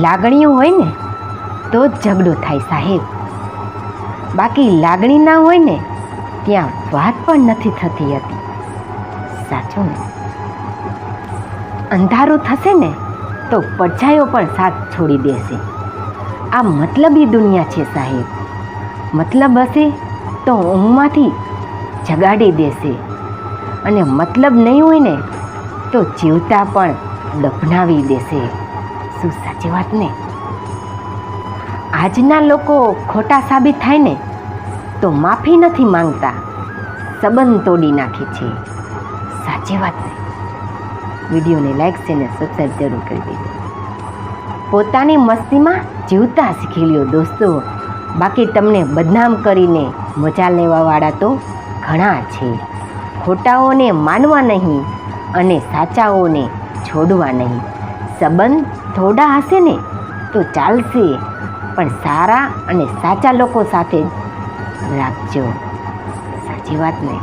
લાગણીઓ હોય ને, તો જ ઝઘડો થાય સાહેબ. બાકી લાગણી ના હોય ને, ત્યાં વાત પણ નથી થતી હતી. સાચું ને? અંધારું થશે ને, તો પડછાયો પણ સાથ છોડી દેશે. આ મતલબી દુનિયા છે સાહેબ. મતલબ હશે તો ઊંઘમાંથી જગાડી દેશે. અને મતલબ નહીં હોય ને, તો જીવતા પણ દફનાવી દેશે. શું સાચી વાત ને? આજના લોકો ખોટા સાબિત થાય ને, તો માફી નથી માંગતા. સંબંધ તોડી નાખે છે. સાચી વાત ને? વિડીયોને લાઈક છે ને સબસ્ક્રાઈબ જરૂર કરી દેજો. પોતાની મસ્તીમાં જીવતા શીખી લ્યો દોસ્તો. બાકી તમને બદનામ કરીને મજા લેવાવાળા તો ઘણા છે. ખોટાઓને માનવા નહીં અને સાચાઓને છોડવા નહીં. સંબંધ થોડા હશે ને, તો ચાલશે. પણ સારા અને સાચા લોકો સાથે રાખજો. સાચી વાત ને?